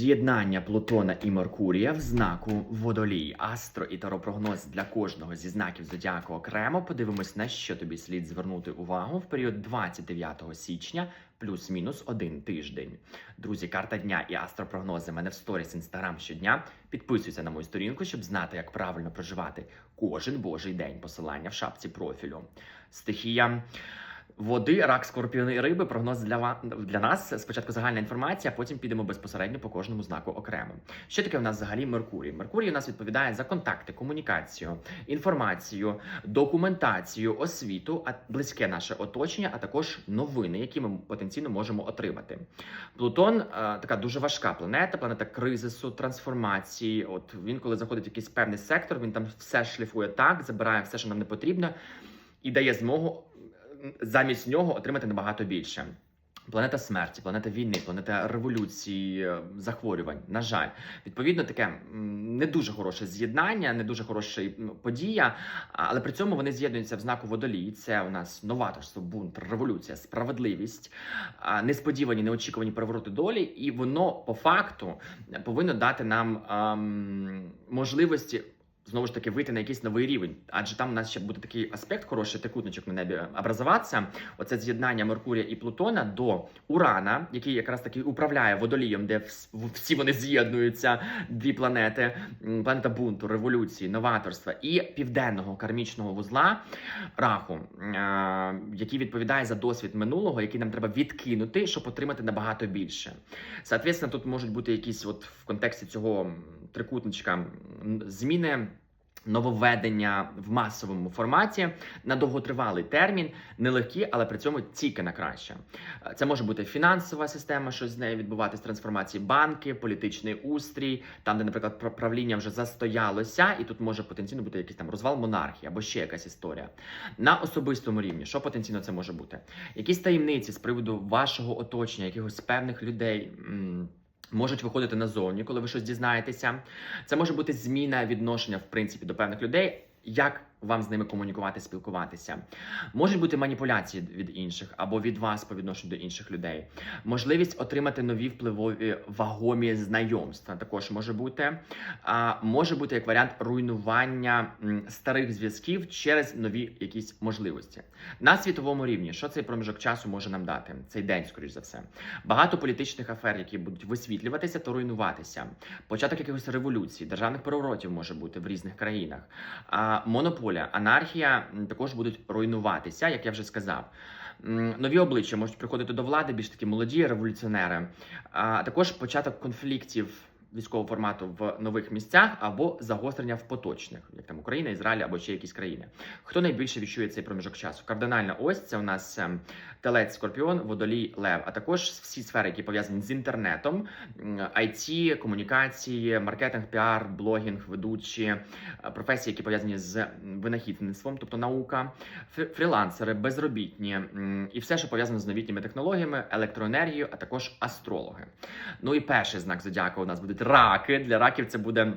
З'єднання Плутона і Меркурія в знаку Водолій. Астро і таропрогноз для кожного зі знаків зодіаку окремо. Подивимось, на що тобі слід звернути увагу в період 29 січня, плюс-мінус один тиждень. Друзі, карта дня і астропрогнози мене в сторіс інстаграм щодня. Підписуйся на мою сторінку, щоб знати, як правильно проживати кожен божий день. Посилання в шапці профілю. Стихія. Води, рак, скорпіони і риби. Прогноз для для нас. Спочатку загальна інформація, а потім підемо безпосередньо по кожному знаку окремо. Що таке в нас взагалі Меркурій? Меркурій у нас відповідає за контакти, комунікацію, інформацію, документацію, освіту, а близьке наше оточення, а також новини, які ми потенційно можемо отримати. Плутон е, така дуже важка планета, планета кризису, трансформації. От він, коли заходить в якийсь певний сектор, він там все шліфує так, забирає все, що нам не потрібно, і дає змогу замість нього отримати набагато більше. Планета смерті, планета війни, планета революції, е, захворювань. На жаль, відповідно, таке не дуже хороше з'єднання, не дуже хороша подія. Але при цьому вони з'єднуються в знаку водолій. Це у нас новаторство, бунт, революція, справедливість, несподівані, неочікувані перевороти долі, і воно по факту повинно дати нам ам, можливості. Знову ж таки, вийти на якийсь новий рівень, адже там у нас ще буде такий аспект хороший, трикутничок на небі образуватися. Оце з'єднання Меркурія і Плутона до Урана, який якраз таки управляє водолієм, де всі вони з'єднуються, дві планети: планета бунту, революції, новаторства і південного кармічного вузла раху, е, який відповідає за досвід минулого, який нам треба відкинути, щоб отримати набагато більше. Соответственно, тут можуть бути якісь, от в контексті цього трикутничка зміни. Нововведення в масовому форматі на довготривалий термін, нелегкі, але при цьому тільки на краще. Е, Це може бути фінансова система, що з нею відбуватись трансформації, банки, політичний устрій, там, де, наприклад, пра- правління вже застоялося, і тут може потенційно бути якийсь там розвал монархії або ще якась історія. На особистому рівні, що потенційно це може бути? Якісь таємниці з приводу вашого оточення, якихось певних людей. Можуть виходити назовні, коли ви щось дізнаєтеся. Це може бути зміна відношення, в принципі, до певних людей, як вам з ними комунікувати, спілкуватися. Можуть бути маніпуляції від інших або від вас по відношенню до інших людей. Можливість отримати нові впливові вагомі знайомства також може бути. А може бути як варіант руйнування старих зв'язків через нові якісь можливості. На світовому рівні, що цей проміжок часу може нам дати? Цей день, скоріш за все. Багато політичних афер, які будуть висвітлюватися та руйнуватися. Початок якихось революцій, державних переворотів може бути в різних країнах. А монополія, анархія також будуть руйнуватися, як я вже сказав. Нові обличчя можуть приходити до влади, більш такі молоді революціонери. А також початок конфліктів військового формату в нових місцях або загострення в поточних, як там Україна, Ізраїль або ще якісь країни. Хто найбільше відчує цей проміжок часу? Кардинальна ось це у нас ем, телець, скорпіон, водолій, лев, а також всі сфери, які пов'язані з інтернетом, IT, комунікації, маркетинг, піар, блогінг, ведучі, е, професії, які пов'язані з винахідництвом, тобто наука, фрілансери, безробітні і все, що пов'язано з новітніми технологіями, електроенергією, а також астрологи. Ну і перший знак зодіака у нас будуть раки. Для раків це буде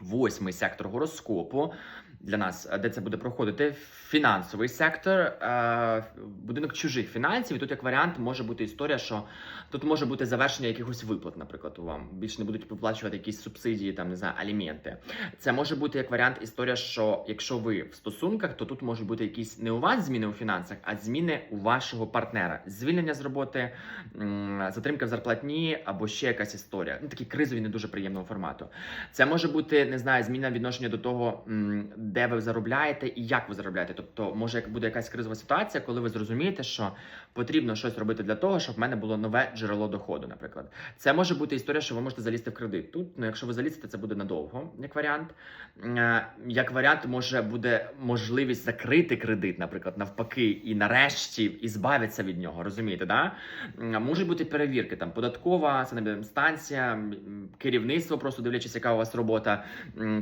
восьмий сектор гороскопу. Для нас, е, де це буде проходити фінансовий сектор, е, будинок чужих фінансів. І тут як варіант може бути історія, що тут може бути завершення якихось виплат, наприклад, вам більше не будуть виплачувати якісь субсидії, там не знаю, аліменти. Це може бути як варіант історія, що якщо ви в стосунках, то тут можуть бути якісь не у вас зміни у фінансах, а зміни у вашого партнера. Звільнення з роботи, затримка в зарплатні або ще якась історія. Ну такі кризові, не дуже приємного формату. Це може бути не знаю, зміна відношення до того, де ви заробляєте і як ви заробляєте. Тобто, може буде якась кризова ситуація, коли ви зрозумієте, що потрібно щось робити для того, щоб в мене було нове джерело доходу. Наприклад, це може бути історія, що ви можете залізти в кредит. Тут, ну якщо ви залізете, це буде надовго, як варіант. Е, Як варіант, може буде можливість закрити кредит, наприклад, навпаки, і нарешті і збавитися від нього. Розумієте, да? Можуть бути перевірки, там податкова, санепідемстанція, керівництво, просто дивлячись, яка у вас робота,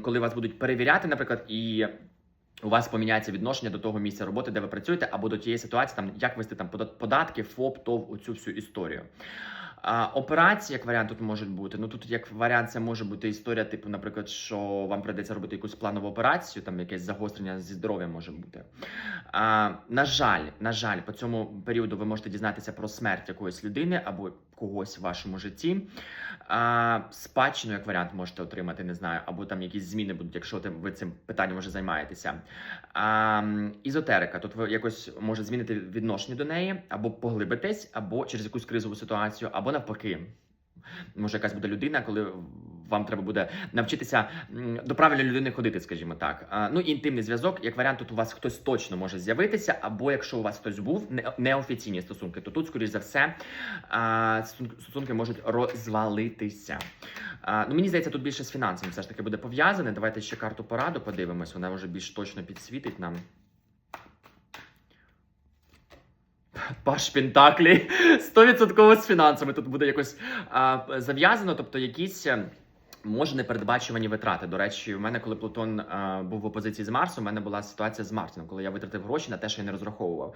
коли вас будуть перевіряти, наприклад, і. У вас поміняється відношення до того місця роботи, де ви працюєте, або до тієї ситуації, там як вести там податки, ФОП, ТОВ, оцю всю історію. А, операції, як варіант, тут можуть бути. Ну тут як варіант, це може бути історія, типу, наприклад, що вам прийдеться робити якусь планову операцію, там якесь загострення зі здоров'ям може бути. А, на жаль, на жаль, по цьому періоду ви можете дізнатися про смерть якоїсь людини або когось в вашому житті. А, спадщину, як варіант, можете отримати, не знаю, або там якісь зміни будуть, якщо ви цим питанням вже займаєтеся. А, ізотерика, тут ви якось може змінити відношення до неї, або поглибитесь, або через якусь кризову ситуацію, або навпаки. Може, якась буде людина, коли вам треба буде навчитися до правильної людини ходити, скажімо так. Ну інтимний зв'язок, як варіант, тут у вас хтось точно може з'явитися, або якщо у вас хтось був неофіційні стосунки, то тут, скоріш за все, стосунки- можуть розвалитися. Ну мені здається, тут більше з фінансами все ж таки буде пов'язане. Давайте ще карту пораду подивимось. Вона вже більш точно підсвітить нам. Паш Пентаклі 100% з фінансами тут буде якось зав'язано, тобто якісь. Е, Може непередбачувані витрати. До речі, в мене, коли Плутон а, був в опозиції з Марсом, у мене була ситуація з Марсом, коли я витратив гроші на те, що я не розраховував.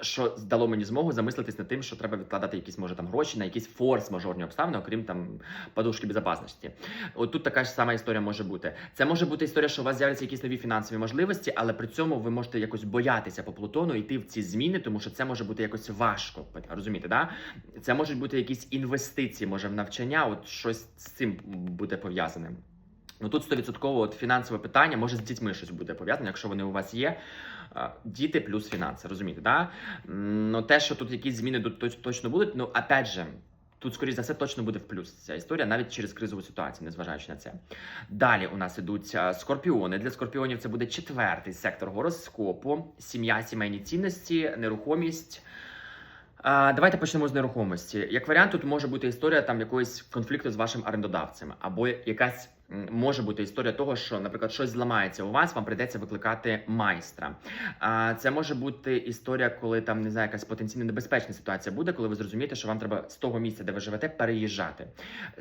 Що дало мені змогу замислитись над тим, що треба відкладати якісь, може, там гроші на якісь форс-мажорні обставини, окрім там подушки безпечності. От тут така ж сама історія може бути. Це може бути історія, що у вас з'являться якісь нові фінансові можливості, але при цьому ви можете якось боятися по Плутону йти в ці зміни, тому що це може бути якось важко. Розумієте, да? Це можуть бути якісь інвестиції, може в навчання, от щось з цим буде пов'язане. Ну тут 100% от фінансове питання, може з дітьми щось буде пов'язане, якщо вони у вас є. Діти плюс фінанси, розумієте, да? Ну те, що тут якісь зміни точно будуть, ну опять же. Тут, скоріш за все, точно буде в плюс ця історія, навіть через кризову ситуацію, незважаючи на це. Далі у нас ідуть скорпіони. Для скорпіонів це буде четвертий сектор гороскопу, сім'я, сімейні цінності, нерухомість. А, давайте почнемо з нерухомості. Як варіант, тут може бути історія там якогось конфлікту з вашим орендодавцем, або якась може бути історія того, що, наприклад, щось зламається у вас, вам прийдеться викликати майстра. Це може бути історія, коли там не знаю, якась потенційно небезпечна ситуація буде, коли ви зрозумієте, що вам треба з того місця, де ви живете, переїжджати.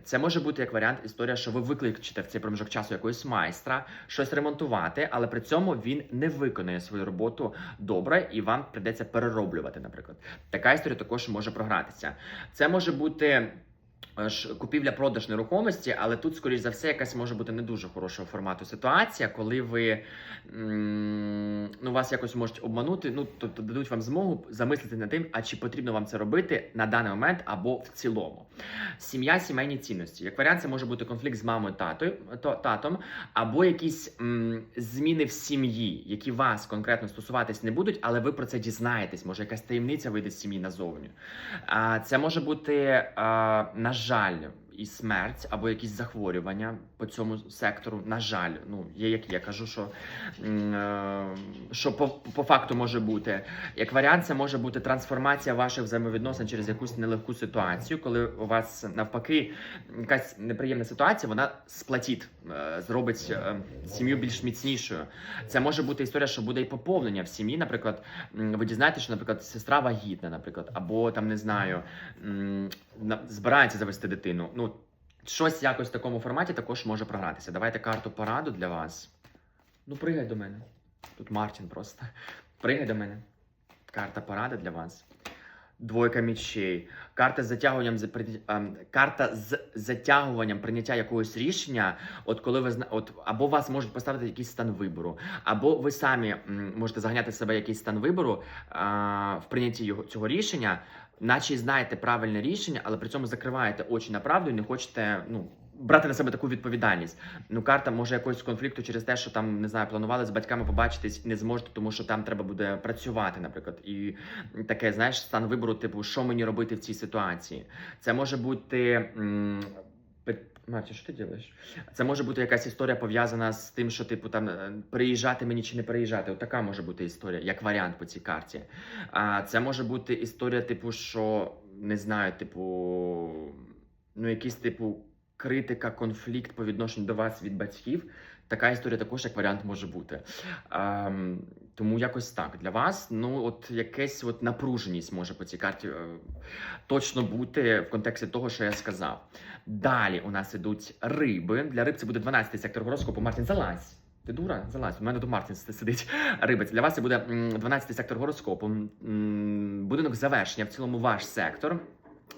Це може бути як варіант історія, що ви викличете в цей проміжок часу якогось майстра, щось ремонтувати, але при цьому він не виконує свою роботу добре, і вам прийдеться перероблювати, наприклад. Така історія також може програтися. Це може бути. Е, Купівля-продаж нерухомості, але тут, скоріш за все, якась може бути не дуже хорошого формату ситуація, коли ви ну, вас якось можуть обманути, ну тобто дадуть вам змогу замислити над тим, а чи потрібно вам це робити на даний момент або в цілому. Сім'я, сімейні цінності. Як варіант, це може бути конфлікт з мамою татою, то, татом, або якісь м, зміни в сім'ї, які вас конкретно стосуватись не будуть, але ви про це дізнаєтесь. Може, якась таємниця вийде з сім'ї назовні. А, це може бути, а, на жаль, і смерть або якісь захворювання по цьому сектору. На жаль, ну є як я кажу, що, е, що по, по факту може бути. Як варіант, це може бути трансформація ваших взаємовідносин через якусь нелегку ситуацію, коли у вас навпаки якась неприємна ситуація, вона сплатить, е, зробить е, сім'ю більш міцнішою. Це може бути історія, що буде і поповнення в сім'ї. Наприклад, ви дізнаєтеся, що, наприклад, сестра вагітна, наприклад, або там не знаю, збирається завести дитину. Ну, щось якось в такому форматі також може програтися. Давайте карту пораду для вас. Ну, пригай до мене. Тут Мартін просто. Пригай до мене. Карта поради для вас. Двойка мічей. Карта з затягуванням ем, карта з затягуванням прийняття якогось рішення. От коли ви от або вас можуть поставити якийсь стан вибору, або ви самі можете заганяти в себе якийсь стан вибору в прийнятті його цього рішення, наче знаєте правильне рішення, але при цьому закриваєте очі на правду і не хочете ну. Брати на себе таку відповідальність. Ну, карта може якогось конфлікту через те, що там не знаю, планували з батьками побачитись, не зможете, тому що там треба буде працювати, наприклад. І таке, знаєш, стан вибору, типу, що мені робити в цій ситуації. Це може бути. м, Марті, що ти робиш? Це може бути якась історія пов'язана з тим, що типу там е, переїжджати мені чи не переїжджати. От така може бути історія, як варіант по цій карті. А це може бути історія, типу, що не знаю, типу, ну якийсь типу критика, конфлікт по відношенню до вас від батьків. Така історія також як варіант може бути. Ем, тому якось так для вас. Ну, от якась от напруженість може по цій карті е, точно бути в контексті того, що я сказав. Далі у нас ідуть риби. Для риб це буде 12-й сектор гороскопу. Мартін, залазь. Ти дура? Залазь. У мене тут Мартін сидить. Риби. Для вас це буде м, 12-й сектор гороскопу. Будинок завершення. В цілому ваш сектор.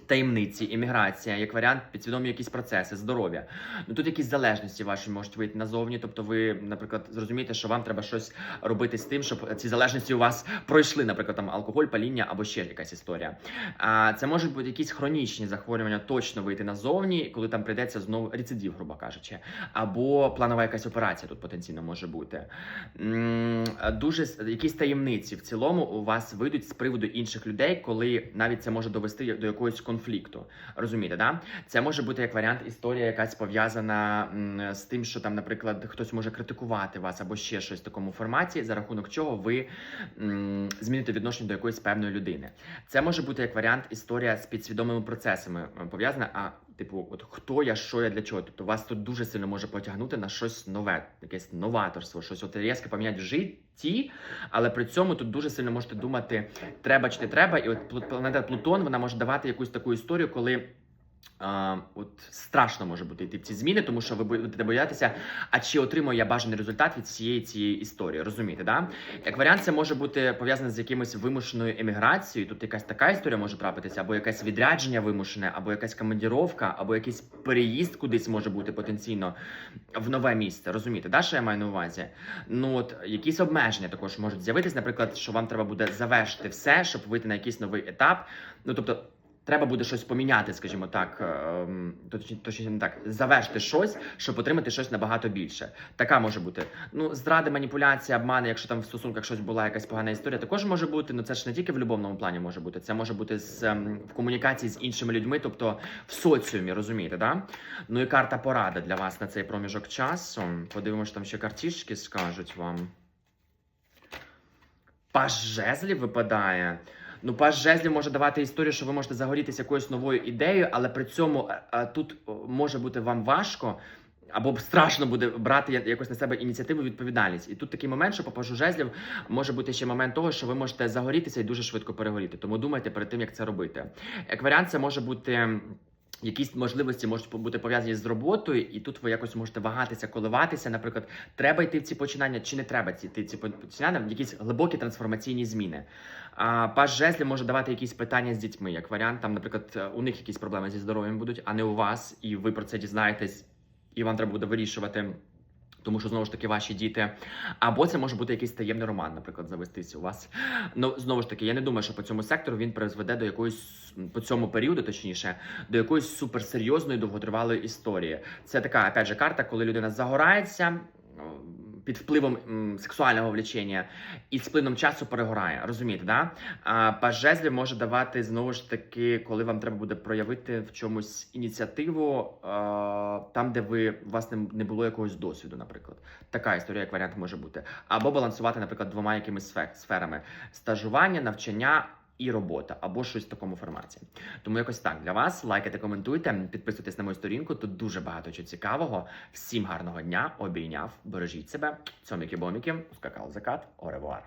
Таємниці, імміграція, як варіант, підсвідомі якісь процеси, здоров'я. Ну тут якісь залежності ваші можуть вийти назовні. Тобто, ви, наприклад, зрозумієте, що вам треба щось робити з тим, щоб ці залежності у вас пройшли, наприклад, там алкоголь, паління або ще якась історія. А це можуть бути якісь хронічні захворювання, точно вийти назовні, коли там прийдеться знову рецидив, грубо кажучи, або планова якась операція тут потенційно може бути. Дуже якісь таємниці в цілому у вас вийдуть з приводу інших людей, коли навіть це може довести до якогось конфлікту. Розумієте, да? Це може бути як варіант історія, якась пов'язана з тим, що там, наприклад, хтось може критикувати вас або ще щось в такому форматі, за рахунок чого ви м, зміните відношення до якоїсь певної людини. Це може бути як варіант історія з підсвідомими процесами е, пов'язана. А типу, от хто я, що я для чого? Тобто вас тут дуже сильно може потягнути на щось нове, якесь новаторство, щось от різко поміняти в житті, але при цьому тут дуже сильно можете думати, треба чи не треба. І от планета Плутон вона може давати якусь таку історію, коли. А, от страшно може бути йти в ці зміни, тому що ви будете боятися, а чи отримую я бажаний результат від цієї цієї історії? Розумієте, да? Як варіант, це може бути пов'язане з якимось вимушеною еміграцією. Тут якась така історія може трапитися, або якесь відрядження вимушене, або якась командіровка, або якийсь переїзд кудись може бути потенційно в нове місце. Розумієте, да, що я маю на увазі? Ну от якісь обмеження також можуть з'явитись, наприклад, що вам треба буде завершити все, щоб вийти на якийсь новий етап. Ну тобто. Треба буде щось поміняти, скажімо так, ем, точніше не так, завершити щось, щоб отримати щось набагато більше. Така може бути. Ну, зради, маніпуляція, обмани, якщо там в стосунках щось була якась погана історія, також може бути. Ну це ж не тільки в любовному плані може бути. Це може бути з ем, в комунікації з іншими людьми, тобто в соціумі, розумієте, да? Ну і карта порада для вас на цей проміжок часу. Подивимося, там ще картішки скажуть вам. Паж жезлів випадає. Ну, паж жезлів може давати історію, що ви можете загорітися якоюсь новою ідеєю, але при цьому е, е, тут може бути вам важко. Або страшно буде брати якось на себе ініціативу відповідальність. І тут такий момент, що по пажу жезлів може бути ще момент того, що ви можете загорітися і дуже швидко перегоріти. Тому думайте перед тим, як це робити. Як варіант, це може бути. Якісь можливості можуть бути пов'язані з роботою, і тут ви якось можете вагатися, коливатися. Наприклад, треба йти в ці починання, чи не треба йти в ці починання, якісь глибокі трансформаційні зміни. А паж жеслі може давати якісь питання з дітьми, як варіант, там, наприклад, у них якісь проблеми зі здоров'ям будуть, а не у вас, і ви про це дізнаєтесь, і вам треба буде вирішувати. Тому що знову ж таки ваші діти, або це може бути якийсь таємний роман, наприклад, завестись у вас. Ну знову ж таки, я не думаю, що по цьому сектору він призведе до якоїсь по цьому періоду, точніше, до якоїсь суперсерйозної довготривалої історії. Це така, опять же, карта, коли людина загорається. Під впливом сексуального влечення і з плином часу перегорає, розумієте, да? А паж жезлів може давати знову ж таки, коли вам треба буде проявити в чомусь ініціативу, е, там, де ви вас не, не було якогось досвіду, наприклад. Така історія, як варіант може бути. Або балансувати, наприклад, двома якимись сферами: стажування, навчання. І робота, або щось в такому форматі. Тому якось так для вас. Лайкайте, коментуйте, підписуйтесь на мою сторінку. Тут дуже багато чого цікавого. Всім гарного дня, обійняв, бережіть себе. Цьоміки-боміки, скакав закат, оревуар.